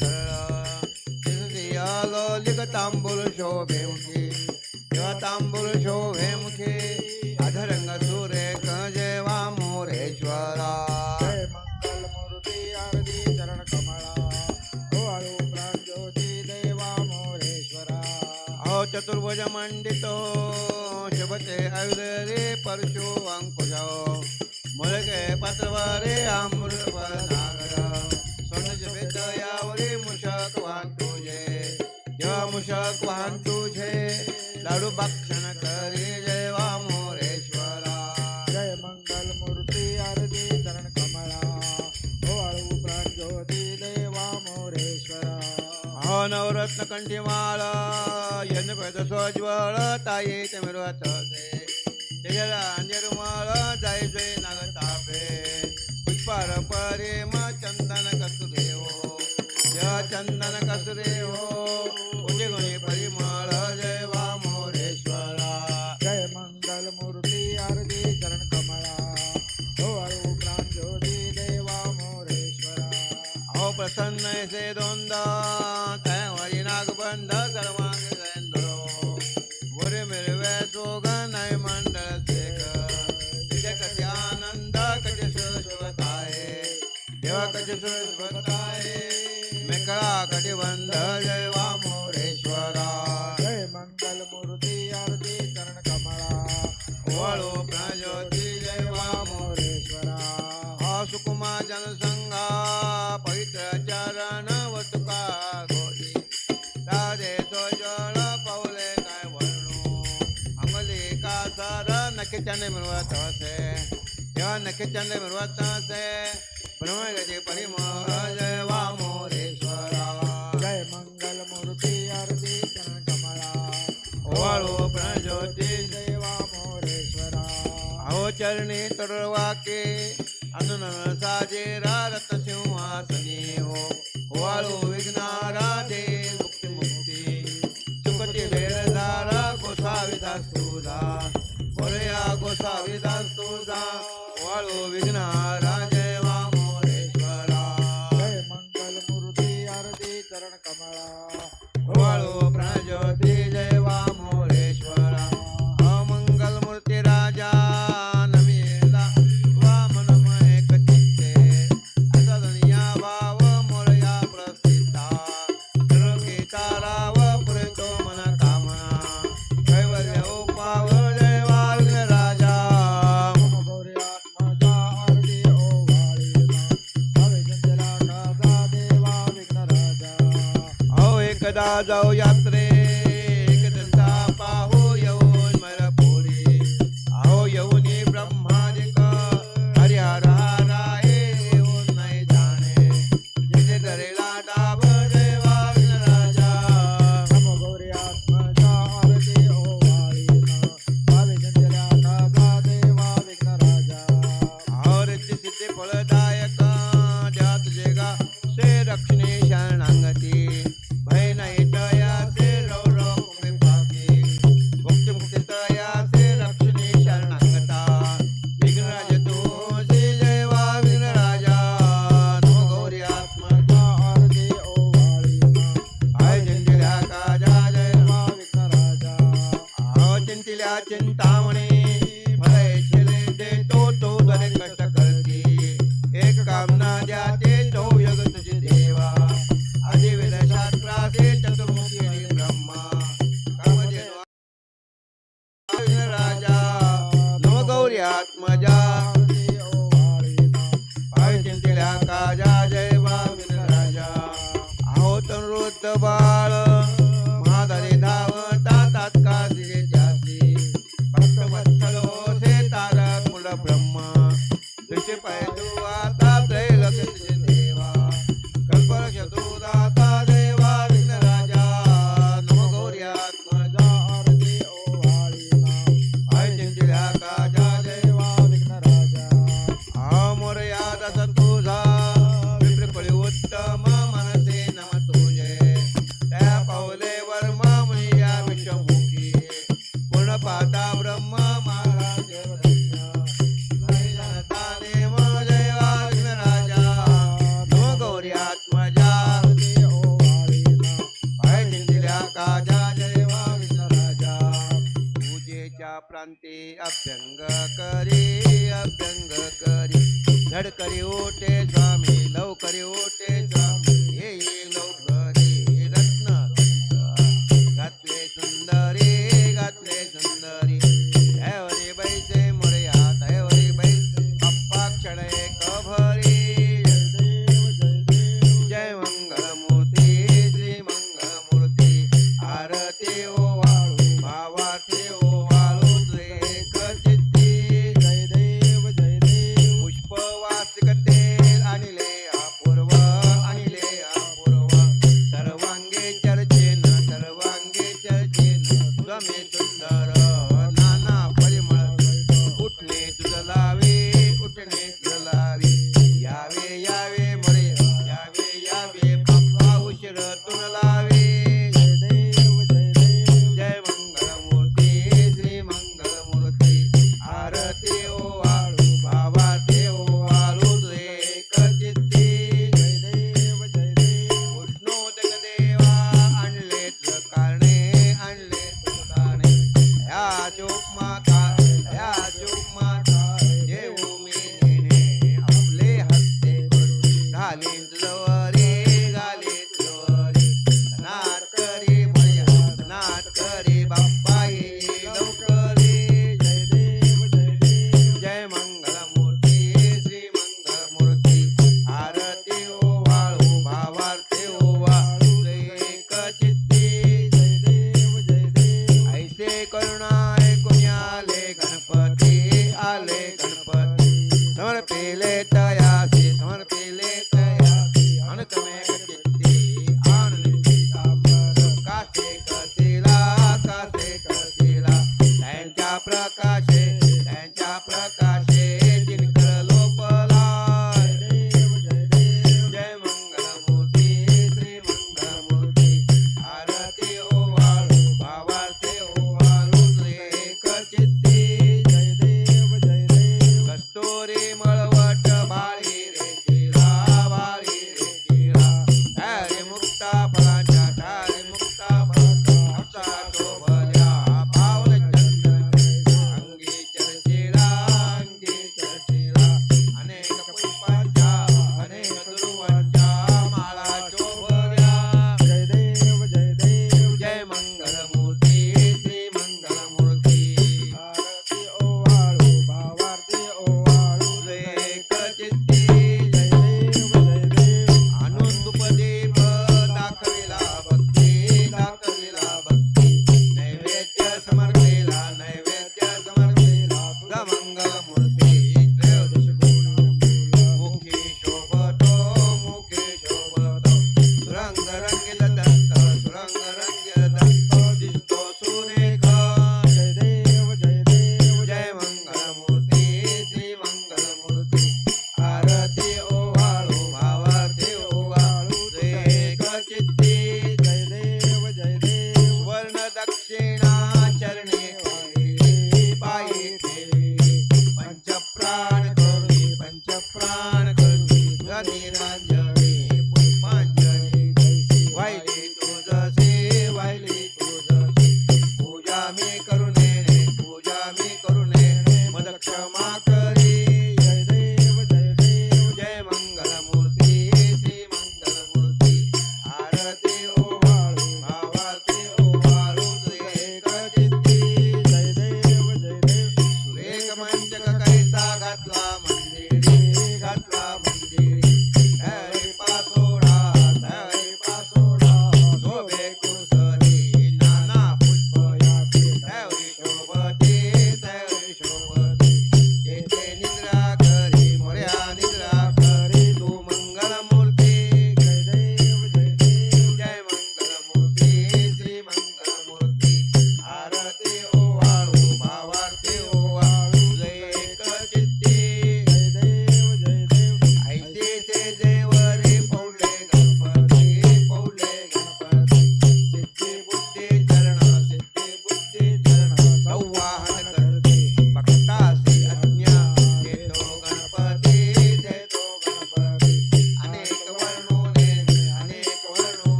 सरळ आलो लिख तांबूल शोभे मुखी तेव्हा तांबूल शोभे मुखी अधरंग सुरेख जेवा मोरेश्वरा जय मंगल मूर्ती आरती चरण कमळा ओवाळू प्राणज्योती देवा मोरेश्वरा अहो चतुर्भुज मंडितो शुभते आयुधे परशु अंकुश मुलगे पात्रवारे अमृत वाहन तुझे लाडू भक्षण करी जेवा मोरेश्वरा. जय मंगल मूर्ती आरती चरण कमळा ओवाळू प्राणज्योती देवा मोरेश्वरा. अहो नवरत्न कंठीमाळ यन पेद सोज्वळ ताई ते मिरवत तेजरा अंजरुमाळ जाय जय नाग तापे पुष्पार परिम चंदन कसुरे हो चंदन कसरे हो उजे गुणी परिमळ जय मोरेश्वरा. जय मंगल मूर्ती आरती चरण कमळा ओवाळू देवा मोरेश्वरा. अहो प्रसन्न से दोंदा तयावरी नागबंध सर्वांग सेंद्रो वरे मिरवे सोग नय मंडळ शेख तिथे कसे आनंद कसे सुरस्वताये देवा कसे सुरस्वताये मेकळा कटी बंध जय वा मोरेश्वरा। जय मंगल मूर्ती आरती चरण कमळा वळो जय वा मोरेश्वरा। हा सुकुमा जनसंगा पवित्र चरण वटुका गोडी राधे तो जळ पावले काय वर्णू अंगली का सर नखे चंद मिळवत असे। तेव्हा नखे चंद मिळवत असे। ब्रह्मगती परिमळ जय चरणी तडवाके अनन हो. वाळू विघ्नारा दे मुक्ती मुक्ती. गोसाविदास तुझा बोलया गोसाविदास तुझा वाळू विघ्नारा por pileta.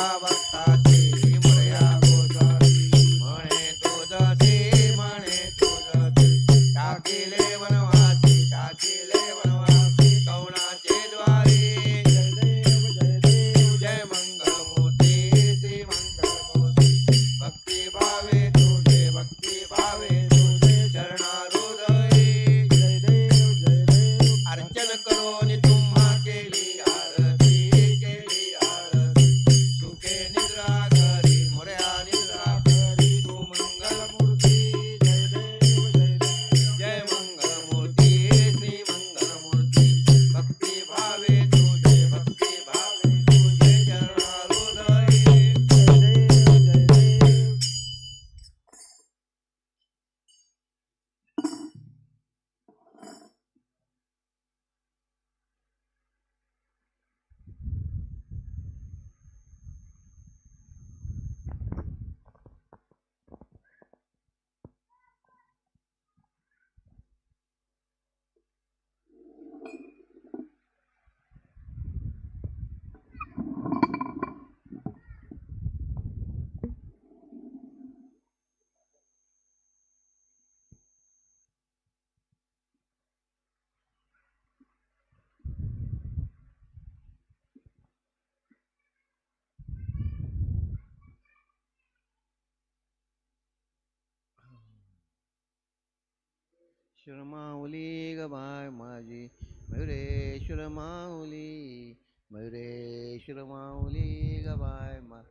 ಬಾಬಾ मयुरेश्वर माऊली ग बाय माझी. मयुरेश्वर माऊली मयुरेश्वर माऊली ग बाय मा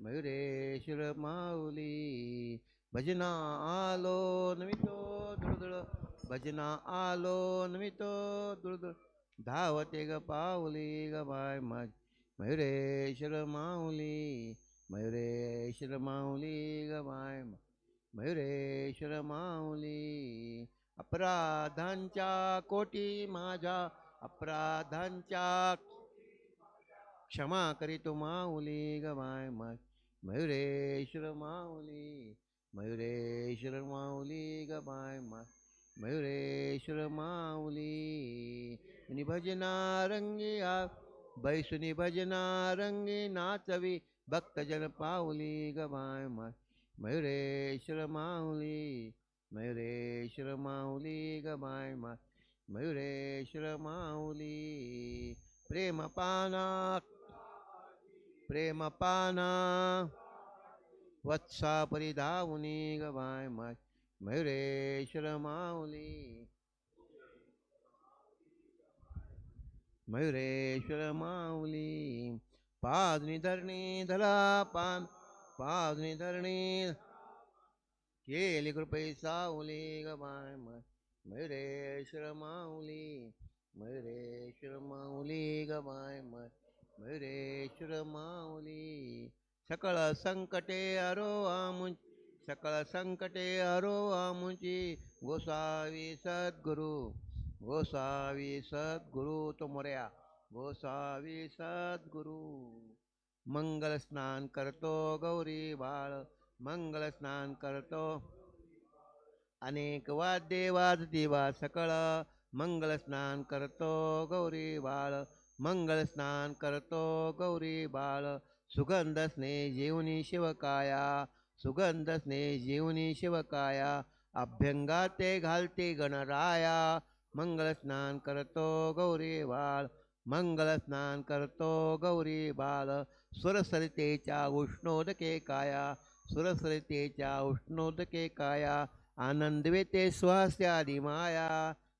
मयुरेश्वर माऊली. भजना आलो नमितो दुळदुळ भजना आलो नमितो दुळदुळ. धावते ग पाऊली ग बाय माझी. मयुरेश्वर माऊली मयुरेश्वर माऊली ग बाय मा मयुरेश्वर माऊली. अपराधांच्या कोटी माझ्या अपराधांच्या क्षमा करीतो माऊली गवाय बाय मयुरेश्वर माऊली मयुरेश्वर माऊली गवाय बाय मयुरेश्वर माऊली. निभजना रंगी आ बैसुनी भजना रंगी नाचवी भक्तजन पाऊली गवाय बाय मयुरेश्वर माऊली. मयुरेश्वर माऊली ग बाय मा मयुरेश्वर माऊली प्रेम पाना प्रेम पाना वत्सा परिधावुनी ग बाय मा मयुरेश्वर माऊली मयुरेश्वर माऊली पादनी धरणी धरा पान पादनी धरणी केली कृपे साऊली ग बाय मा मयुरेश्वर माऊली मयुरेश्वर माऊली ग बाय मा मयुरेश्वर माऊली. सकळ संकटे अरो आमु सकळ संकटे अरो आमुची गोसावी सद्गुरु गोसावी सद्गुरु तो मोर्या गोसावी सद्गुरु. मंगल स्नान करतो गौरी बाळ मंगल स्नान करतो. अनेक वाद्ये वाजती वा सकळ मंगल स्नान करतो गौरी बाळ. मंगल स्नान करतो गौरी बाळ. सुगंध स्नेह जीवनी शिवकाया. सुगंध स्नेह जीवनी शिवकाया. अभ्यंगाते घालते गणराया. मंगल स्नान करतो गौरी बाळ. मंगल स्नान करतो गौरी बाळ. सुरसरितेच्या उष्णोदके काया. सुरसरितेच्या उष्णोदके काया आनंदवेते स्वास्यादी माया।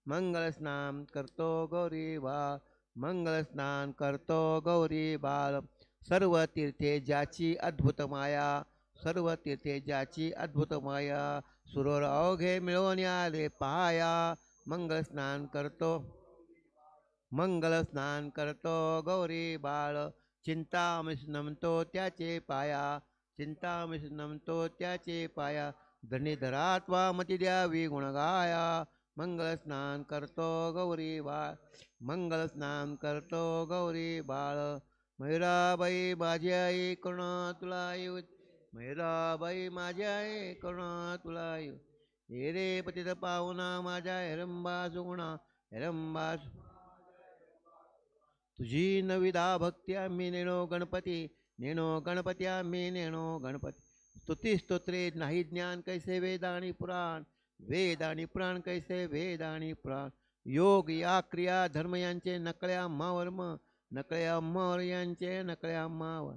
मंगलस्नान करतो गौरी बाल मंगलस्नान करतो गौरी बाळ सर्व तीर्थे ज्याची अद्भुत माया सर्व तीर्थे ज्याची अद्भुत माया। सुरोर अवघे मिळवून आले पाया मंगल स्नान करतो मंगल स्नान करतो गौरी बाळ चिंता नमतो त्याचे पाया चिंतामिष नमतो त्याचे पाया धरणीधरात्वा मती द्यावी गुणगाया। मंगल स्नान करतो गौरी बाळ। मंगल स्नान करतो गौरी बाळ। मयुराबाई माझी आई करुणा तुला येऊ। मयुराबाई माझी आई करुणा तुला येऊ। हे रे पतित पाहुणा माझ्या हेरंबा सुगुणा। हेरंबा तुझी नविदा भक्ती आम्ही नेणो गणपती। नेणो गणपत्या मी नेणो गणपती. स्तुती स्तोत्रे नाही ज्ञान कैसे वेद आणि पुराण. वेद आणि पुराण कैसे वेद आणि पुराण. योग या क्रिया धर्म यांचे नकळ्या मावर्म नकळ्या मावर यांचे नकळ्या मावर.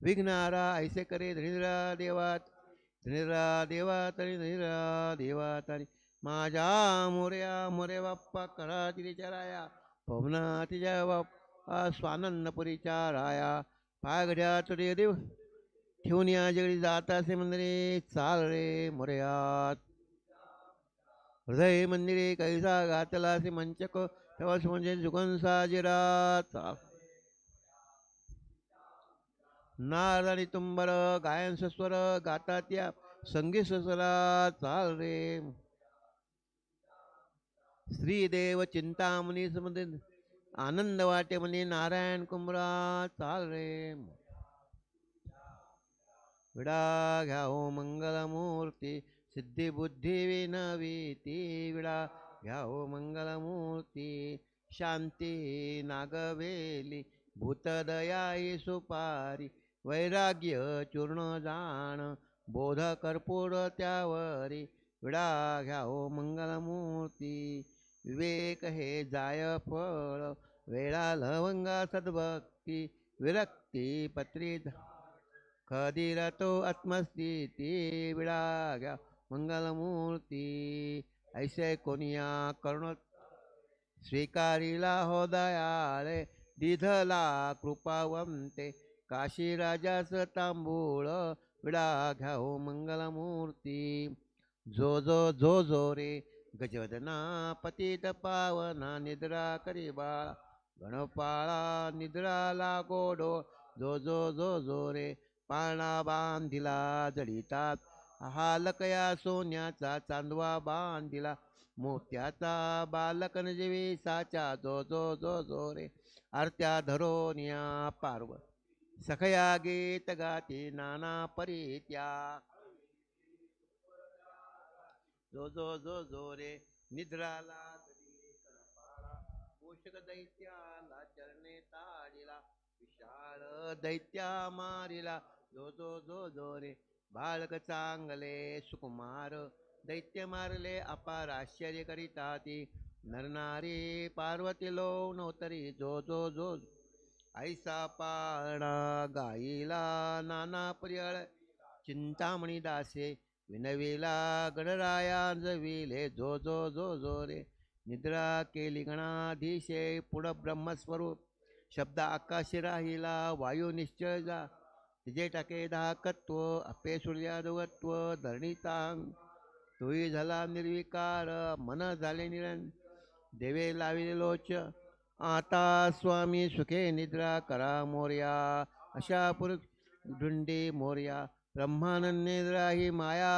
विघ्नारा ऐसे करे धनिरा देवात. धनिरा देवा तरी धनिरा देवा तरी माझ्या मोर्या मोरे बाप्पा करा तिच्या राया. पवना तिच्या बाप्पा स्वानंदपुरीच्या राया. पायगड्या तुझे देव ठेवून या जगडी जात असे मंदिरे चाल रे मोर्यात. हृदय मंदिरे कैसा घातला असे मंचक तेव्हाच म्हणजे जुगन साजिरा नारद आणि तुंबर गायन सस्वर गातात या संगीत ससरा चाल रे. श्रीदेव चिंतामणी समजे आनंद वाटे म्हणे नारायण कुंभरा चाल रे. विडा घ्या हो मंगलमूर्ती सिद्धी बुद्धी विनवी ती विडा घ्या हो मंगलमूर्ती. शांती नागवेली भूतदयाई सुपारी वैराग्य चूर्ण जाण बोध कर्पूर त्यावरी. विडा घ्या हो मंगलमूर्ती विवेक हे जाय फळ वेळा लवंगा सद्भक्ती विरक्ती पत्री खदिरतो आत्मस्थिती विडा घ्या मंगलमूर्ती ऐसे कोणिया कर्ण स्वीकारिला हो दयाळे दिधला कृपावंते काशी राजास तांबूळ विडा हो मंगलमूर्ती. जो जो जो जो रे गजवदना पतित पावना निद्रा करी बाळा गणपाळा निद्रा लागोडो. जो जो जो जो रे पाळणा बांधिला जडितात. हा लकया सोन्याचा चांदवा बांधिला. मोत्याचा बालकन जेवी साचा जो जो जो जो रे आरत्या धरोनिया पार्व सखया गीत गाती नाना परित्या. जो जो जो जो रे निद्राला पोषक दैत्याला चरणे ताडिला विशाळ दैत्या मारिला. जो जो जो जो रे बाळक चांगले सुकुमार दैत्य मारले अपार आश्चर्य करिता ती नरनारी पार्वती लो नवतरी जो जो जो ऐसा पाळणा गाईला नाना प्रियळ चिंतामणी दासे विनविला गणराया जविले जो जो जो जो रे. निद्रा केली गणाधीशे पुढं ब्रह्मस्वरूप. शब्द आकाशी राहिला वायू निश्चय जा. तिजे टाके दाहकत्व अपे सूर्यादवत्व धरणीतांग तोही झाला निर्विकार मन झाले निरन. देवे लाविले लोच. आता स्वामी सुखे निद्रा करा मोर्या. अशा पुरुष ढुंडी मोर्या. ब्रह्मानंद निद्रा ही माया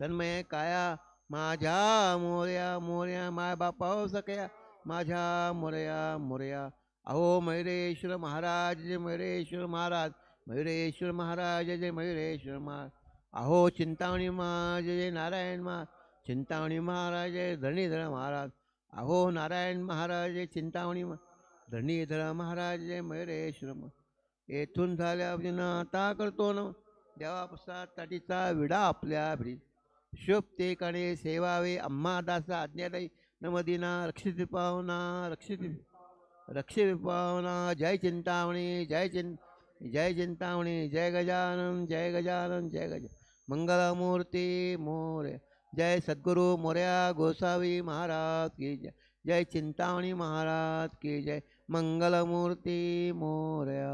तन्मय काया माझ्या मोर्या मोर्या माय बापा सकया माझ्या मोर्या मोर्या. अहो मयुरेश्वर महाराज जय मयुरेश्वर महाराज मयुरेश्वर महाराज जय मयुरेश्वर महाराज. अहो चिंतामणी महाराज जय नारायण महाराज चिंतामणी महाराज जय धरणीधर महाराज. अहो नारायण महाराज जय चिंतामणी धरणीधर महाराज जय मयुरेश्वर महाराज येथून झाल्या विनाता करतो न. देवाप्रसाद ताटीचा विडा आपल्या भरी शोभते काणे सेवावे अम्मा दासा आज्ञादायी. नमदिना रक्षित पावना रक्षित रक्षित पावना. जय चिंतामणी जय चिं जय चिंतामणी. जय गजानन जय गजानन जय गज. मंगलमूर्ती मोर्य जय सद्गुरु मोर्या गोसावी महाराज की जय. जय चिंतामणी महाराज की जय. मंगलमूर्ती मोर्या.